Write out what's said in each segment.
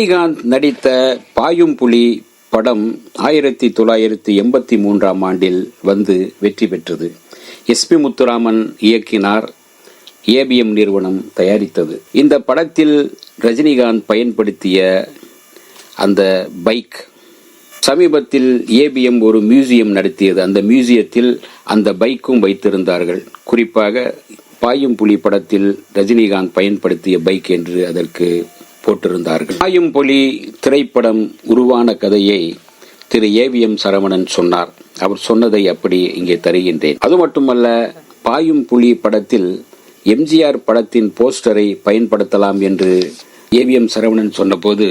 ரஜினிகாந்த் நடித்த பாயும் புலி படம் ஆயிரத்தி தொள்ளாயிரத்தி எண்பத்தி மூன்றாம் ஆண்டில் வந்து வெற்றி பெற்றது. எஸ் பி முத்துராமன் இயக்கினார் ஏபிஎம் நிறுவனம் தயாரித்தது. இந்த படத்தில் ரஜினிகாந்த் பயன்படுத்திய அந்த பைக் சமீபத்தில் ஏபிஎம் ஒரு மியூசியம் நடத்தியது. அந்த மியூசியத்தில் அந்த பைக்கும் வைத்திருந்தார்கள். குறிப்பாக பாயும் புலி படத்தில் ரஜினிகாந்த் பயன்படுத்திய பைக் என்று அதற்கு போட்டிருந்தார்கள். பாயும் புலி திரைப்படம் உருவான கதையை திரு ஏவிஎம் சரவணன் சொன்னார். அவர் சொன்னதை அப்படி இங்கே தருகின்றேன். அது மட்டுமல்ல பாயும் புலி படத்தில் எம்ஜிஆர் படத்தின் போஸ்டரை பயன்படுத்தலாம் என்று ஏவிஎம் சரவணன் சொன்னபோது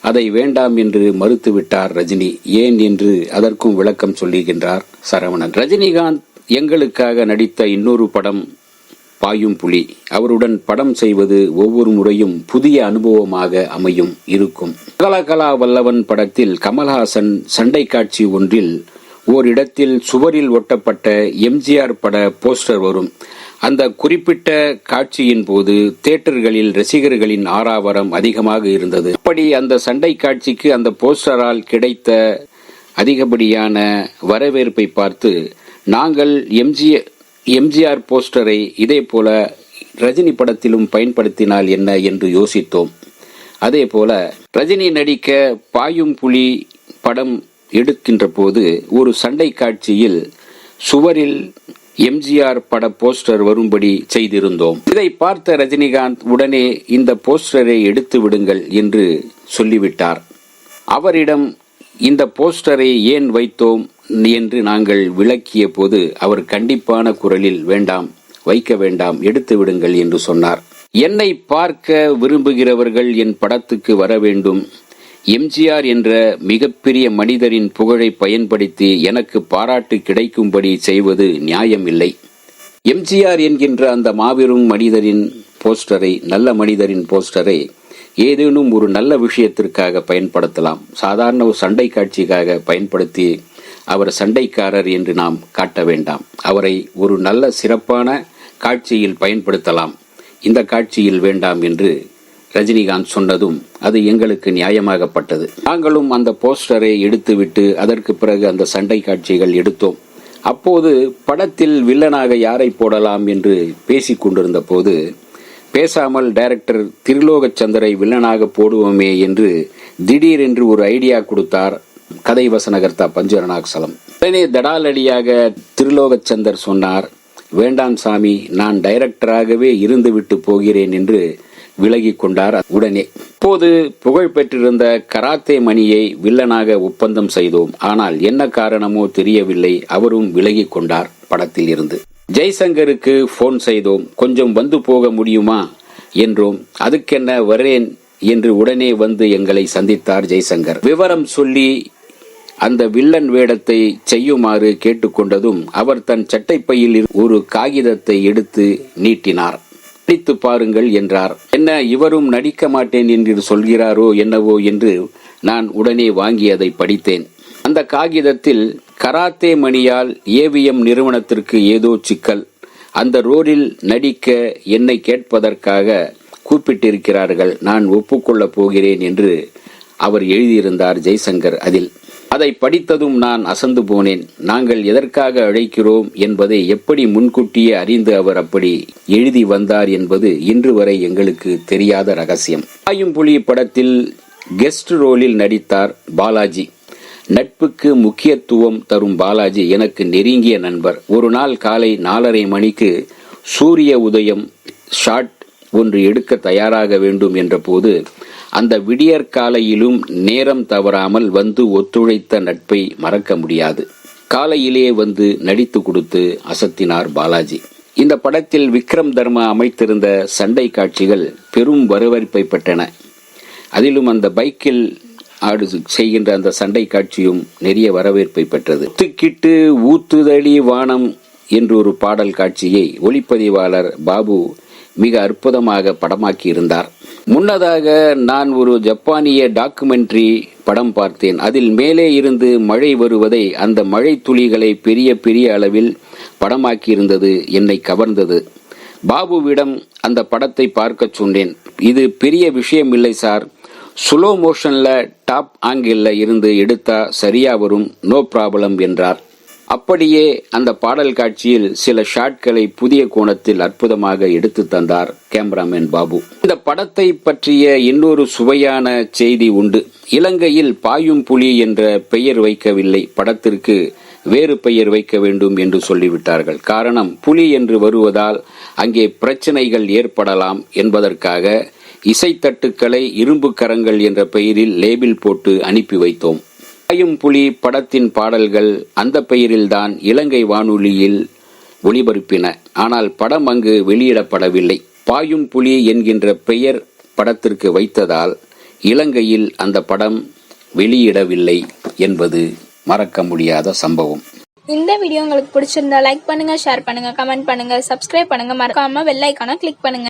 அதை வேண்டாம் என்று மறுத்துவிட்டார் ரஜினி. ஏன் என்று அதற்கும் விளக்கம் சொல்லுகின்றார் சரவணன். ரஜினிகாந்த் எங்களுக்காக நடித்த இன்னொரு படம் பாயும் புலி. அவருடன் படம் செய்வது ஒவ்வொரு முறையும் புதிய அனுபவமாக அமையும் இருக்கும். கலகலா வல்லவன் படத்தில் கமல்ஹாசன் சண்டை காட்சி ஒன்றில் ஓரிடத்தில் சுவரில் ஒட்டப்பட்ட எம்ஜிஆர் பட போஸ்டர் வரும். அந்த குறிப்பிட்ட காட்சியின் போது தியேட்டர்களில் ரசிகர்களின் ஆறாவரம் அதிகமாக இருந்தது. அப்படி அந்த சண்டை காட்சிக்கு அந்த போஸ்டரால் கிடைத்த அதிகப்படியான வரவேற்பை பார்த்து நாங்கள் எம்ஜிஆர் எம்ஜிஆர் போஸ்டரை இதே போல ரஜினி படத்திலும் பயன்படுத்தினால் என்ன என்று யோசித்தோம். அதே போல ரஜினி நடிக்க பாயும் புலி படம் எடுக்கின்ற போது ஒரு சண்டை காட்சியில் சுவரில் எம்ஜிஆர் பட போஸ்டர் வரும்படி செய்திருந்தோம். இதை பார்த்த ரஜினிகாந்த் உடனே இந்த போஸ்டரை எடுத்து விடுங்கள் என்று சொல்லிவிட்டார். அவரிடம் இந்த போஸ்டரை ஏன் வைத்தோம்? என்று நாங்கள் விளக்கிய போது அவர் கண்டிப்பான குரலில் வேண்டாம் வைக்க வேண்டாம் எடுத்து விடுங்கள் என்று சொன்னார். என்னை பார்க்க விரும்புகிறவர்கள் என் படத்துக்கு வர வேண்டும். எம்ஜிஆர் என்ற மிகப்பெரிய மனிதரின் புகழை பயன்படுத்தி எனக்கு பாராட்டு கிடைக்கும்படி செய்வது நியாயமில்லை. எம்ஜிஆர் என்கின்ற அந்த மாபெரும் மனிதரின் போஸ்டரை நல்ல மனிதரின் போஸ்டரை ஏதேனும் ஒரு நல்ல விஷயத்திற்காக பயன்படுத்தலாம். சாதாரண ஒரு சண்டை காட்சிக்காக பயன்படுத்தி அவர் சண்டைக்காரர் என்று நாம் காட்ட வேண்டாம். அவரை ஒரு நல்ல சிறப்பான காட்சியில் பயன்படுத்தலாம். இந்த காட்சியில் வேண்டாம் என்று ரஜினிகாந்த் சொன்னதும் அது எங்களுக்கு நியாயமாகப்பட்டது. நாங்களும் அந்த போஸ்டரை எடுத்துவிட்டு அதற்கு பிறகு அந்த சண்டை காட்சிகள் எடுத்தோம். அப்போது படத்தில் வில்லனாக யாரை போடலாம் என்று பேசிக் கொண்டிருந்த போது பேசாமல் டைரக்டர் திருலோகச்சந்தரை வில்லனாக போடுவோமே என்று திடீரென்று ஒரு ஐடியா கொடுத்தார் கதை வசனகர்த்தா பஞ்சரணாக்சலம் உடனே தடாலடியாக திருலோகச்சந்தர் சொன்னார் வேண்டாம் சாமி நான் டைரக்டராகவே இருந்துவிட்டு போகிறேன் என்று விலகி கொண்டார் உடனே. இப்போது புகழ் பெற்றிருந்த கராத்தே மணியை வில்லனாக ஒப்பந்தம் செய்தோம். ஆனால் என்ன காரணமோ தெரியவில்லை. அவரும் விலகி கொண்டார் படத்தில் இருந்து ஜெய்சங்கருக்கு போன் செய்தோம். கொஞ்சம் வந்து போக முடியுமா? என்றோம். அதுக்கென்ன வரேன் என்று உடனே வந்து எங்களை சந்தித்தார் ஜெய்சங்கர். விவரம் சொல்லி அந்த வில்லன் வேடத்தை செய்யுமாறு கேட்டுக்கொண்டதும் அவர் தன் சட்டைப்பையில் ஒரு காகிதத்தை எடுத்து நீட்டினார். நடித்து பாருங்கள் என்றார். என்ன இவரும் நடிக்க மாட்டேன் என்று சொல்கிறாரோ என்னவோ என்று நான் உடனே வாங்கி அதை படித்தேன். அந்த காகிதத்தில் கராத்தே மணியால் ஏவிஎம் நிறுவனத்திற்கு ஏதோ சிக்கல். அந்த ரோடில் நடிக்க என்னை கேட்பதற்காக கூப்பிட்டிருக்கிறார்கள். நான் ஒப்புக்கொள்ளப் போகிறேன் என்று அவர் எழுதியிருந்தார் ஜெய்சங்கர் அதில். அதை படித்ததும் நான் அசந்து போனேன். நாங்கள் எதற்காக அழைக்கிறோம் என்பதை எப்படி முன்கூட்டியே அறிந்து அவர் அப்படி எழுதி வந்தார் என்பது இன்று வரை எங்களுக்கு தெரியாத ரகசியம். ஆயும் புலி படத்தில் கெஸ்ட் ரோலில் நடித்தார் பாலாஜி. நட்புக்கு முக்கியத்துவம் தரும் பாலாஜி எனக்கு நெருங்கிய நண்பர். ஒரு நாள் காலை நாலரை மணிக்கு சூரிய உதயம் ஷாட் ஒன்று எடுக்க தயாராக வேண்டும் என்ற போது அந்த விடியற் காலையிலும் நேரம் தவறாமல் வந்து ஒத்துழைத்த நட்பை மறக்க முடியாது. காலையிலேயே வந்து நடித்து கொடுத்து அசத்தினார் பாலாஜி. இந்த படத்தில் விக்ரம் தர்மா அமைத்திருந்த சண்டை காட்சிகள் பெரும் வரவேற்பை பெற்றன. அதிலும் அந்த பைக்கில் ஆடு செய்கின்ற அந்த சண்டை காட்சியும் நிறைய வரவேற்பை பெற்றது. துக்கிட்டு ஊத்துதளி வானம் என்று ஒரு பாடல் காட்சியை ஒளிப்பதிவாளர் பாபு மிக அற்புதமாக படமாக்கி இருந்தார் முன்னதாக நான் ஒரு ஜப்பானிய டாக்குமெண்ட்ரி படம் பார்த்தேன். அதில் மேலே இருந்து மழை வருவதை அந்த மழை துளிகளை பெரிய பெரிய அளவில் படமாக்கியிருந்தது என்னை கவர்ந்தது. பாபுவிடம் அந்த படத்தை பார்க்க சொன்னேன். இது பெரிய விஷயம் இல்லை சார். ஸ்லோ மோஷனில் டாப் ஆங்கிளில் இருந்து எடுத்தா சரியா வரும் நோ ப்ராப்ளம் என்றார். அப்படியே அந்த பாடல் காட்சியில் சில ஷாட்களை புதிய கோணத்தில் அற்புதமாக எடுத்து தந்தார் கேமராமேன் பாபு. இந்த படத்தை பற்றிய இன்னொரு சுவையான செய்தி உண்டு. இலங்கையில் பாயும் புலி என்ற பெயர் வைக்கவில்லை. படத்திற்கு வேறு பெயர் வைக்க வேண்டும் என்று சொல்லிவிட்டார்கள். காரணம் புலி என்று வருவதால் அங்கே பிரச்சனைகள் ஏற்படலாம் என்பதற்காக இசைத்தட்டுக்களை இரும்பு கரங்கள் என்ற பெயரில் லேபிள் போட்டு அனுப்பி வைத்தோம். பாயும் புலி படத்தின் பாடல்கள் அந்த பெயரில்தான் இலங்கை வானொலியில் ஒளிபரப்பின. ஆனால் படம் அங்கு வெளியிடப்படவில்லை. பாயும் புலி என்கின்ற பெயர் படத்திற்கு வைத்ததால் இலங்கையில் அந்த படம் வெளியிடவில்லை என்பது மறக்க முடியாத சம்பவம். இந்த வீடியோ உங்களுக்கு பிடிச்சிருந்தா லைக் பண்ணுங்க ஷேர் பண்ணுங்க கமெண்ட் பண்ணுங்க சப்ஸ்கிரைப் பண்ணுங்க. மறக்காம வெள்ளைக்கான கிளிக் பண்ணுங்க.